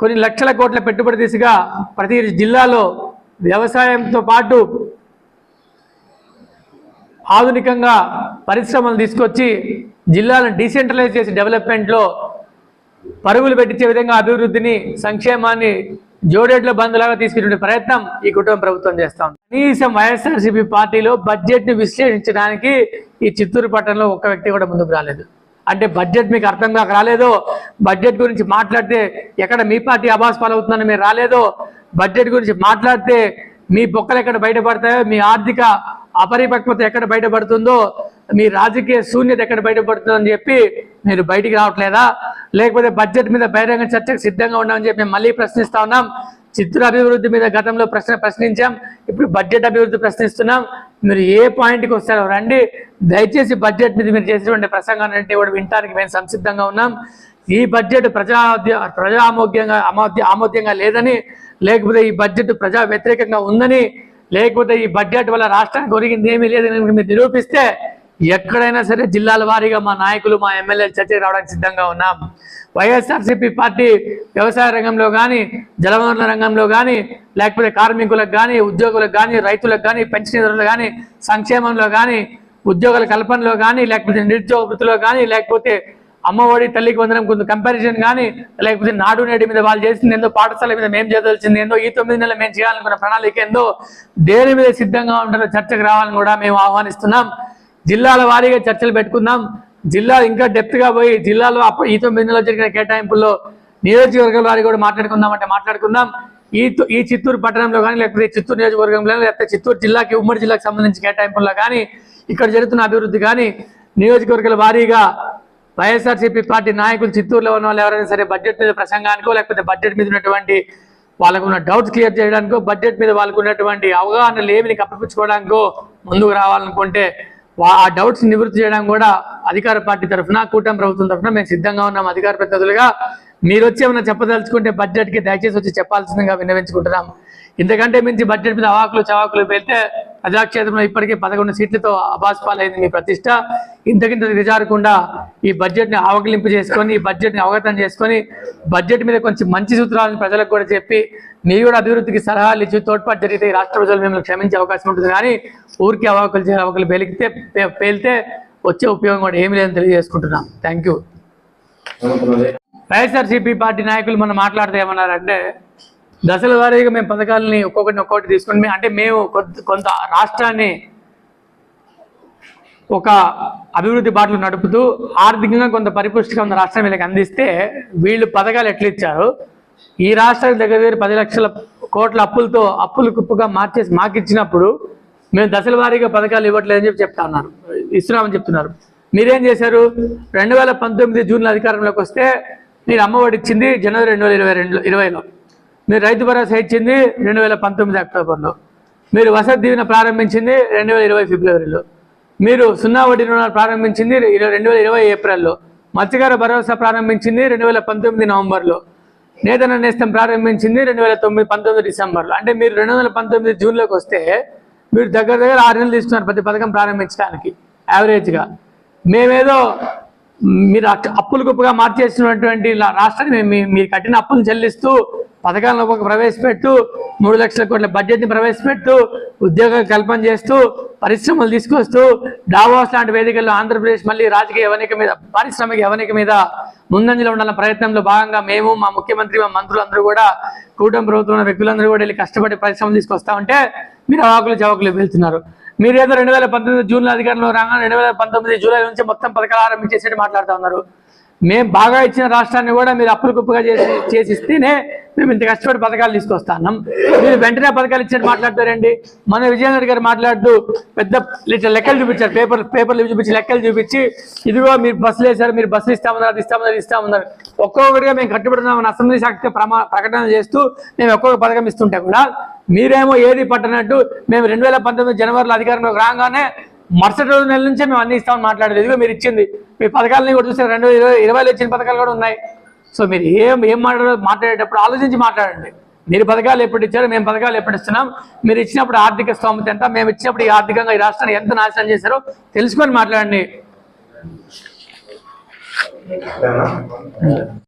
కొన్ని లక్షల కోట్ల పెట్టుబడి దిశగా ప్రతి జిల్లాలో వ్యవసాయంతో పాటు ఆధునికంగా పరిశ్రమలు తీసుకొచ్చి జిల్లాలను డీసెంట్రలైజ్ చేసి డెవలప్మెంట్లో పరుగులు పెట్టించే విధంగా అభివృద్ధిని సంక్షేమాన్ని జోడేట్ల బంధులాగా తీసుకునే ప్రయత్నం ఈ కుటుంబ ప్రభుత్వం చేస్తాం కనీసం వైఎస్ఆర్సీపీ పార్టీలో బడ్జెట్ను విశ్లేషించడానికి ఈ చిత్తూరు పట్టణంలో ఒక్క వ్యక్తి కూడా ముందుకు రాలేదు. అంటే బడ్జెట్ మీకు అర్థం కాక రాలేదో? బడ్జెట్ గురించి మాట్లాడితే ఎక్కడ మీ పార్టీ అబాస్ పాలవుతుందని మీరు రాలేదో? బడ్జెట్ గురించి మాట్లాడితే మీ బొక్కలు ఎక్కడ బయటపడతాయో? మీ ఆర్థిక అపరిపక్వత ఎక్కడ బయటపడుతుందో? మీ రాజకీయ శూన్యత ఎక్కడ బయటపడుతుందని చెప్పి మీరు బయటికి రావట్లేదా? లేకపోతే బడ్జెట్ మీద బహిరంగ చర్చకు సిద్ధంగా ఉన్నామని చెప్పి మేము మళ్ళీ ప్రశ్నిస్తా ఉన్నాం. చిత్తూరు అభివృద్ధి మీద గతంలో ప్రశ్న ప్రశ్నించాం. ఇప్పుడు బడ్జెట్ అభివృద్ధి ప్రశ్నిస్తున్నాం. మీరు ఏ పాయింట్కి వస్తారో రండి. దయచేసి బడ్జెట్ మీద మీరు చేసినటువంటి ప్రసంగాన్ని కూడా వినటానికి మేము సంసిద్ధంగా ఉన్నాం. ఈ బడ్జెట్ ప్రజా ప్రజా ఆమోగ్యంగా అమోద్య ఆమోద్యంగా లేదని లేకపోతే ఈ బడ్జెట్ ప్రజా వ్యతిరేకంగా ఉందని లేకపోతే ఈ బడ్జెట్ వల్ల రాష్ట్రానికి ఒరిగింది ఏమీ లేదని మీరు నిరూపిస్తే ఎక్కడైనా సరే జిల్లాల వారీగా మా నాయకులు మా ఎమ్మెల్యేలు చర్చకు రావడానికి సిద్ధంగా ఉన్నాం. వైఎస్ఆర్సీపీ పార్టీ వ్యవసాయ రంగంలో కానీ జలవనరుల రంగంలో కానీ లేకపోతే కార్మికులకు కానీ ఉద్యోగులకు కానీ రైతులకు కానీ పెన్షనర్లకు కానీ సంక్షేమంలో కానీ ఉద్యోగుల కల్పనలో కానీ లేకపోతే నిరుద్యోగ వృత్తిలో కానీ లేకపోతే అమ్మఒడి తల్లికి వందనం కొంత కంపారిజన్ కానీ లేకపోతే నాడు నేడు మీద వాళ్ళు చేసింది ఏందో పాఠశాల మీద మేము చేయదలిచింది ఏందో ఈ తొమ్మిది నెలలు మేము చేయాలనుకున్న ప్రణాళిక ఏందో దేని మీద సిద్ధంగా ఉంటారో చర్చకు రావాలని కూడా మేము ఆహ్వానిస్తున్నాం. జిల్లాల వారీగా చర్చలు పెట్టుకుందాం. జిల్లా ఇంకా డెప్త్గా పోయి జిల్లాలో అప్పుడు ఈ తొమ్మిది నెలలు జరిగిన కేటాయింపుల్లో నియోజకవర్గాల వారి కూడా మాట్లాడుకుందాం అంటే మాట్లాడుకుందాం. ఈ ఈ చిత్తూరు పట్టణంలో కానీ లేకపోతే చిత్తూరు నియోజకవర్గంలో లేకపోతే చిత్తూరు జిల్లాకి ఉమ్మడి జిల్లాకి సంబంధించి కేటాయింపుల్లో కానీ ఇక్కడ జరుగుతున్న అభివృద్ధి కానీ నియోజకవర్గాల వారీగా వైఎస్ఆర్సీపీ పార్టీ నాయకులు చిత్తూరులో ఉన్న వాళ్ళు ఎవరైనా సరే బడ్జెట్ మీద ప్రసంగానికో లేకపోతే బడ్జెట్ మీద ఉన్నటువంటి వాళ్ళకు ఉన్న డౌట్స్ క్లియర్ చేయడానికో బడ్జెట్ మీద వాళ్ళకు ఉన్నటువంటి అవగాహన లేమిని కప్పిపుచ్చుకోవడానికో ముందుకు రావాలనుకుంటే ఆ డౌట్స్ నివృత్తి చేయడం కూడా అధికార పార్టీ తరఫున కూటమి ప్రభుత్వం తరఫున మేము సిద్ధంగా ఉన్నాం అధికార ప్రతినిధులుగా. మీరు వచ్చి ఏమైనా చెప్పదలుచుకుంటే బడ్జెట్కి దయచేసి వచ్చి చెప్పాల్సిందిగా విన్నవించుకుంటున్నాం. ఇంతకంటే మించి బడ్జెట్ మీద అవాకులు చవాకులు వెళ్తే ప్రజాక్షేత్రంలో ఇప్పటికే పదకొండు సీట్లతో అబాస్పాలైంది మీ ప్రతిష్ట. ఇంతకింత దిగజారకుండా ఈ బడ్జెట్ని అవకలింపు చేసుకొని ఈ బడ్జెట్ని అవగతం చేసుకొని బడ్జెట్ మీద కొంచెం మంచి సూత్రాలను ప్రజలకు కూడా చెప్పి మీరు కూడా అభివృద్ధికి సలహాలు ఇచ్చి తోడ్పాటు జరిగితే ఈ రాష్ట్ర ప్రజలు మిమ్మల్ని క్షమించే అవకాశం ఉంటుంది. కానీ ఊరికి అవాకులు చేయాలి అవకలు పేలికితే పే- పేలితే వచ్చే ఉపయోగం కూడా ఏమీ లేదని తెలియజేసుకుంటున్నాం. Thank you. వైఎస్ఆర్సీపీ పార్టీ నాయకులు మనం మాట్లాడితే ఏమన్నారంటే దశల వారీగా మేము పథకాలని ఒక్కొక్కటిని ఒక్కొక్కటి తీసుకుని అంటే మేము కొంత కొంత రాష్ట్రాన్ని ఒక అభివృద్ధి బాటలు నడుపుతూ ఆర్థికంగా కొంత పరిపుష్టిగా ఉన్న రాష్ట్రం వీళ్ళకి అందిస్తే వీళ్ళు పథకాలు ఎట్లా ఇచ్చారు? ఈ రాష్ట్రానికి దగ్గర దగ్గర పది లక్షల కోట్ల అప్పులతో అప్పులు కుప్పుగా మార్చేసి మాకు ఇచ్చినప్పుడు మేము దశల వారీగా పథకాలు ఇవ్వట్లేదని చెప్పి చెప్తా ఉన్నారు ఇస్తున్నామని చెప్తున్నారు. మీరేం చేశారు? రెండు వేల పంతొమ్మిది జూన్లో అధికారంలోకి వస్తే మీరు అమ్మఒడి ఇచ్చింది జనవరి రెండు వేల ఇరవై రెండులో ఇరవైలో. మీరు రైతు భరోసా ఇచ్చింది రెండు వేల పంతొమ్మిది అక్టోబర్లో. మీరు వసతి దీవెన ప్రారంభించింది రెండు వేల ఇరవై ఫిబ్రవరిలో. మీరు సున్నా వడ్డీ రుణాలు ప్రారంభించింది రెండు వేల ఇరవై ఏప్రిల్లో. మత్స్యకార భరోసా ప్రారంభించింది రెండు వేల పంతొమ్మిది నవంబర్లో. నేతన నేస్తం ప్రారంభించింది రెండు వేల తొమ్మిది పంతొమ్మిది డిసెంబర్లో. అంటే మీరు రెండు వేల పంతొమ్మిది జూన్లోకి వస్తే మీరు దగ్గర దగ్గర ఆరు నెలలు తీసుకున్నారు ప్రతి పథకం ప్రారంభించడానికి యావరేజ్గా. మేమేదో మీరు అప్పులు గొప్పగా మార్చేసినటువంటి రాష్ట్రాన్ని మీ- మీరు కట్టిన అప్పులు చెల్లిస్తూ పథకాలను ఒక ప్రవేశపెట్టు మూడు లక్షల కోట్ల బడ్జెట్ని ప్రవేశపెట్టు ఉద్యోగ కల్పన చేస్తూ పరిశ్రమలు తీసుకొస్తూ డావాస్ లాంటి వేదికల్లో ఆంధ్రప్రదేశ్ మళ్ళీ రాజకీయ యవనిక మీద పారిశ్రామిక యవనిక మీద ముందంజలో ఉండాలన్న ప్రయత్నంలో భాగంగా మేము మా ముఖ్యమంత్రి మా మంత్రులందరూ కూడా కూటమి ప్రభుత్వం వ్యక్తులందరూ కూడా వెళ్ళి కష్టపడి పరిశ్రమలు తీసుకొస్తా ఉంటే మీరు అవాకులు చవాకులు వెళ్తున్నారు. మీరు ఏదో రెండు వేల పంతొమ్మిది జూన్లో అధికారంలో రాగా రెండు వేల పంతొమ్మిది జూలై నుంచి మొత్తం పథకాలు ఆరంభించేసేట్టు మాట్లాడుతూ ఉన్నారు. మేము బాగా ఇచ్చిన రాష్ట్రాన్ని కూడా మీరు అప్పులు కుప్పగా చేసి చేసి ఇస్తేనే మేము ఇంత కష్టపడి పథకాలు తీసుకొస్తాం మీరు వెంటనే పథకాలు ఇచ్చినట్టు మాట్లాడతారండి మన విజయనగర్ గారు మాట్లాడుతూ పెద్ద లెక్కలు చూపించారు. పేపర్ పేపర్లు చూపించి లెక్కలు చూపించి ఇదిగో మీరు బస్సులు వేశారు మీరు బస్సులు ఇస్తామన్నారు అది ఇస్తామన్నారు ఇస్తామన్నారు. ఒక్కొక్కటిగా మేము కట్టుబడున్నామని అసెంబ్లీ శాఖ ప్రమాణ ప్రకటన చేస్తూ మేము ఒక్కొక్క పథకం ఇస్తుంటే కూడా మీరేమో ఏది పట్టనట్టు మేము రెండు వేల పంతొమ్మిది జనవరిలో అధికారంలోకి రాగానే మరుసటి రోజు నెల నుంచే మేము అన్ని ఇస్తామని మాట్లాడేది. ఇదిగో మీరు ఇచ్చింది. మీ పథకాలని కూడా చూస్తే రెండు వేల ఇరవై ఇరవైలో ఇచ్చిన పథకాలు కూడా ఉన్నాయి. సో మీరు ఏం ఏం మాట్లాడారో మాట్లాడేటప్పుడు ఆలోచించి మాట్లాడండి. మీరు పథకాలు ఎప్పుడు ఇచ్చారు మేము పథకాలు ఎప్పుడు ఇస్తున్నాం. మీరు ఇచ్చినప్పుడు ఆర్థిక స్తోమత ఎంత? మేము ఇచ్చినప్పుడు ఈ ఆర్థికంగా ఈ రాష్ట్రాన్ని ఎంత నాశనం చేశారో తెలుసుకొని మాట్లాడండి.